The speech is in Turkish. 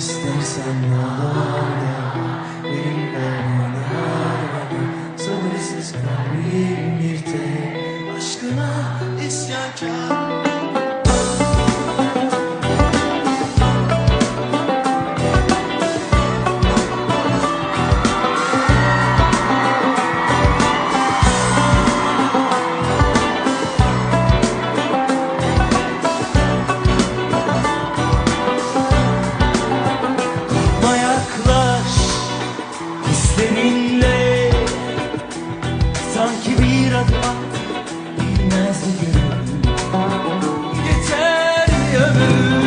İstersen yollarda benimle bana Sabırsız kalbim bir tek aşkına isyankar hisleninle Sanki bir adım at Bilmez gönül Yeter ömür. İstersen yar